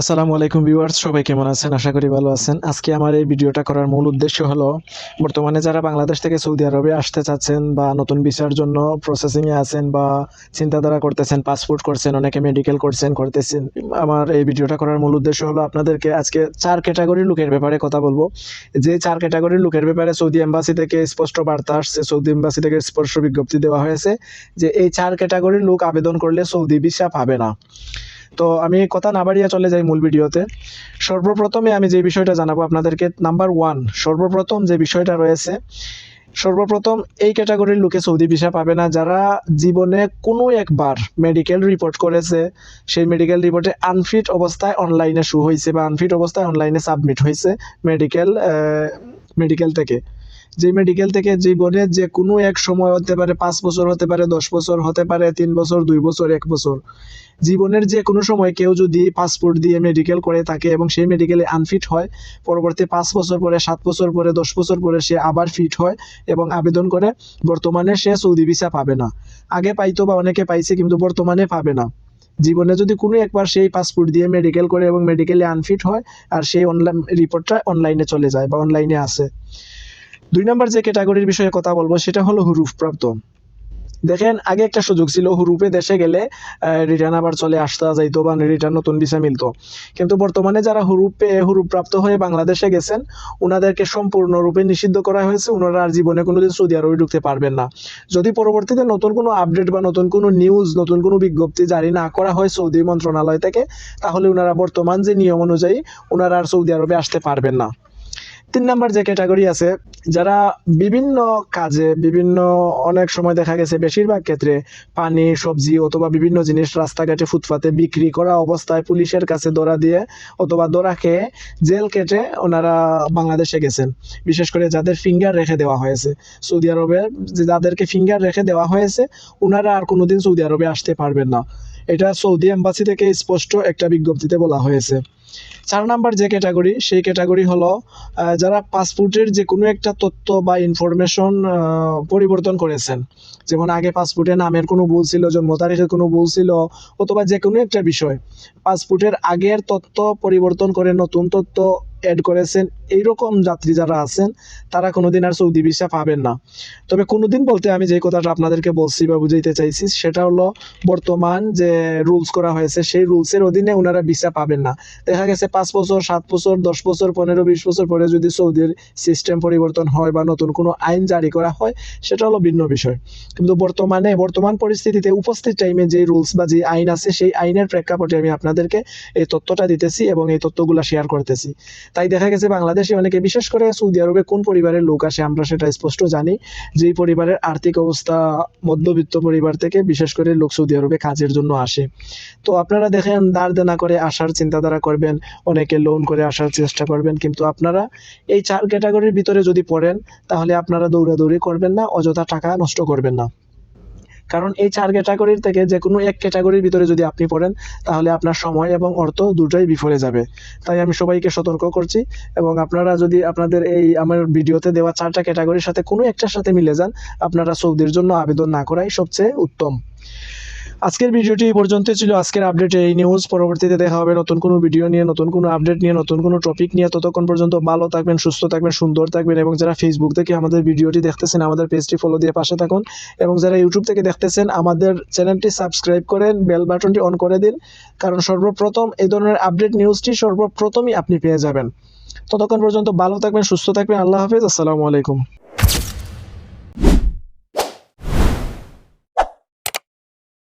আসসালামু আলাইকুম ভিউয়ার্স, সবাই কেমন আছেন? আশা করি ভালো আছেন। আজকে আমার এই ভিডিওটা করার মূল উদ্দেশ্য হলো, বর্তমানে যারা বাংলাদেশ থেকে সৌদি আরবে আসতে চাচ্ছেন বা নতুন ভিসার জন্য প্রসেসিংয়ে আছেন বা চিন্তাধারা করতেছেন পাসপোর্ট করছেন, অনেকে মেডিকেল করছেন, করতেছেন, আমার এই ভিডিওটা করার মূল উদ্দেশ্য হলো আপনাদেরকে আজকে চার ক্যাটাগরির লোকের ব্যাপারে কথা বলব। যে চার ক্যাটাগরির লোকের ব্যাপারে সৌদি এম্বাসি থেকে স্পষ্ট বার্তা আসছে, সৌদি এম্বাসি থেকে স্পষ্ট বিজ্ঞপ্তি দেওয়া হয়েছে যে এই চার ক্যাটাগরির লোক আবেদন করলে সৌদি ভিসা পাবে না। তো আমি কথা না বাড়িয়ে চলে যাই মূল ভিডিওতে। সর্বপ্রথমে আমি যে বিষয়টা জানাব আপনাদেরকে নাম্বার ওয়ান সর্বপ্রথম যে বিষয়টা রয়েছে, সর্বপ্রথম এই ক্যাটাগরির লোকে সৌদি ভিসা পাবে না। যারা জীবনে কোনো একবার মেডিকেল রিপোর্ট করেছে, সেই মেডিকেল রিপোর্টে আনফিট অবস্থায় অনলাইনে শু হয়েছে বা আনফিট অবস্থায় অনলাইনে সাবমিট হয়েছে মেডিকেল মেডিকেল থেকে। যে মেডিকেল থেকে জীবনে যে কোনো এক সময় হতে পারে পাঁচ বছর হতে পারে, দশ বছর হতে পারে, তিন বছর, দুই বছর, এক বছর। জীবনের যে কোনো সময় কেউ যদি পাসপোর্ট দিয়ে মেডিকেল করে থাকে এবং সেই মেডিকেলে আনফিট হয়, পরবর্তী পাঁচ বছর পরে, সাত বছর পরে, দশ বছর পরে সে আবার ফিট হয় এবং আবেদন করে, বর্তমানে সে সৌদি ভিসা পাবে না। আগে পাইতো বা অনেকে পাইছে কিন্তু বর্তমানে পাবে না। জীবনে যদি কোনো একবার সেই পাসপোর্ট দিয়ে মেডিকেল করে এবং মেডিকেলে আনফিট হয়, আর সেই অনলাইন রিপোর্টটা অনলাইনে চলে যায় বা অনলাইনে আসে। দুই নম্বর যে ক্যাটাগরির বিষয়ে কথা বলব, সেটা হলো হুরুফ প্রাপ্ত। দেখেন, আগে একটা সুযোগ ছিল হুরুপে দেশে গেলে রিটার্ন আবার চলে আসতে যাইতো বা রিটার্ন নতুন ভিসা মিলতো। কিন্তু বর্তমানে যারা হুরুপে প্রাপ্ত হয়ে বাংলাদেশে গেছেন ওনাদেরকে সম্পূর্ণরূপে নিষিদ্ধ করা হয়েছে ওনারা আর জীবনে কোনোদিন সৌদি আরবে ঢুকতে পারবেন না। যদি পরবর্তীতে নতুন কোনো আপডেট বা নতুন কোনো নিউজ নতুন কোনো বিজ্ঞপ্তি জারি না করা হয় সৌদি মন্ত্রণালয় থেকে, তাহলে ওনারা বর্তমান যে নিয়ম অনুযায়ী ওনারা আর সৌদি আরবে আসতে পারবেন না। তিন নাম্বার যে ক্যাটাগরি আছে, যারা বিভিন্ন কাজে, বিভিন্ন অনেক সময় দেখা গেছে বেশিরভাগ ক্ষেত্রে পানি, সবজি অথবা বিভিন্ন জিনিস রাস্তাঘাটে ফুটপাতে বিক্রি করা অবস্থায় পুলিশের কাছে দৌড়া দিয়ে অথবা দৌড়া খেয়ে জেল কেটে ওনারা বাংলাদেশে গেছেন। বিশেষ করে যাদের ফিঙ্গার রেখে দেওয়া হয়েছে। সৌদি আরবে যাদেরকে ফিঙ্গার রেখে দেওয়া হয়েছে, ওনারা আর কোনোদিন সৌদি আরবে আসতে পারবেন না। এটা সৌদি এম্বাসি থেকে স্পষ্ট একটা বিজ্ঞপ্তিতে বলা হয়েছে। চার নাম্বার যে ক্যাটাগরি, সেই ক্যাটাগরি হলো যারা পাসপোর্টের যে কোনো একটা তথ্য বা ইনফরমেশন পরিবর্তন করেছেন। যেমন আগে পাসপোর্টে নামের কোনো ভুল ছিল, জন্ম তারিখের কোনো ভুল ছিল, অথবা যে কোনো একটা বিষয়, পাসপোর্টের আগের তথ্য পরিবর্তন করে নতুন তথ্য অ্যাড করেছেন, এইরকম যাত্রী যারা আছেন, তারা কোনোদিন আর সৌদি ভিসা পাবেন না। তবে কোনোদিন বলতে আমি যে কথাটা আপনাদেরকে বলছি বা বুঝাইতে চাইছি, সেটা হলো বর্তমান যে রুলস করা হয়েছে, সেই রুলসের অধীনে ওনারা ভিসা পাবেন না। দেখা গেছে পাঁচ বছর, সাত বছর, দশ বছর, পনেরো, বিশ বছর পরে যদি সৌদির সিস্টেম পরিবর্তন হয় বা নতুন কোনো আইন জারি করা হয়, সেটা হলো ভিন্ন বিষয়। কিন্তু বর্তমানে, বর্তমান পরিস্থিতিতে উপস্থিত টাইমে যে রুলস বা যে আইন আছে, সেই আইনের প্রেক্ষাপটে আমি আপনাদেরকে এই তথ্যটা দিতেছি এবং এই তথ্যগুলো শেয়ার করতেছি। তাই দেখা গেছে বাংলাদেশে অনেকে, বিশেষ করে সৌদি আরবে কোন পরিবারের লোক আসে আমরা সেটা স্পষ্ট জানি। যেই পরিবারের আর্থিক অবস্থা, মধ্যবিত্ত পরিবার থেকে বিশেষ করে লোক সৌদি আরবে কাজের জন্য আসে। তো আপনারা দেখেন, দাঁড় দেনা করে আসার চিন্তাধারা করবেন, অনেকে লোন করে আসার চেষ্টা করবেন, কিন্তু আপনারা এই চার ক্যাটাগরির ভিতরে যদি পড়েন, তাহলে আপনারা দৌড়াদৌড়ি করবেন না, অযথা টাকা নষ্ট করবেন না। কারণ এই চার ক্যাটাগরির থেকে যে কোনো এক ক্যাটাগরির ভিতরে যদি আপনি পড়েন, তাহলে আপনার সময় এবং অর্থ দুটোই বিফলে যাবে। তাই আমি সবাইকে সতর্ক করছি এবং আপনারা যদি আপনাদের এই আমার ভিডিওতে দেওয়া চারটা ক্যাটাগরির সাথে কোনো একটার সাথে মিলে যান, আপনারা সৌদির জন্য আবেদন না করাই সবচেয়ে উত্তম। আজকের ভিডিওটি এই পর্যন্ত ছিল। আজকের আপডেট এই নিউজ পরবর্তীতে দেখা হবে। নতুন কোনো ভিডিও নিয়ে, নতুন কোনো আপডেট নিয়ে, নতুন কোনো টপিক নিয়ে। ততক্ষণ পর্যন্ত ভালো থাকবেন, সুস্থ থাকবেন, সুন্দর থাকবেন এবং যারা ফেসবুক থেকে আমাদের ভিডিওটি দেখতেছেন, আমাদের পেজটি ফলো দিয়ে পাশে থাকুন এবং যারা ইউটিউব থেকে দেখতেছেন, আমাদের চ্যানেলটি সাবস্ক্রাইব করেন বেল বাটনটি অন করে দিন। কারণ সর্বপ্রথম এই ধরনের আপডেট নিউজটি সর্বপ্রথমই আপনি পেয়ে যাবেন। ততক্ষণ পর্যন্ত ভালো থাকবেন, সুস্থ থাকবেন। আল্লাহ হাফিজ। আসসালামু আলাইকুম।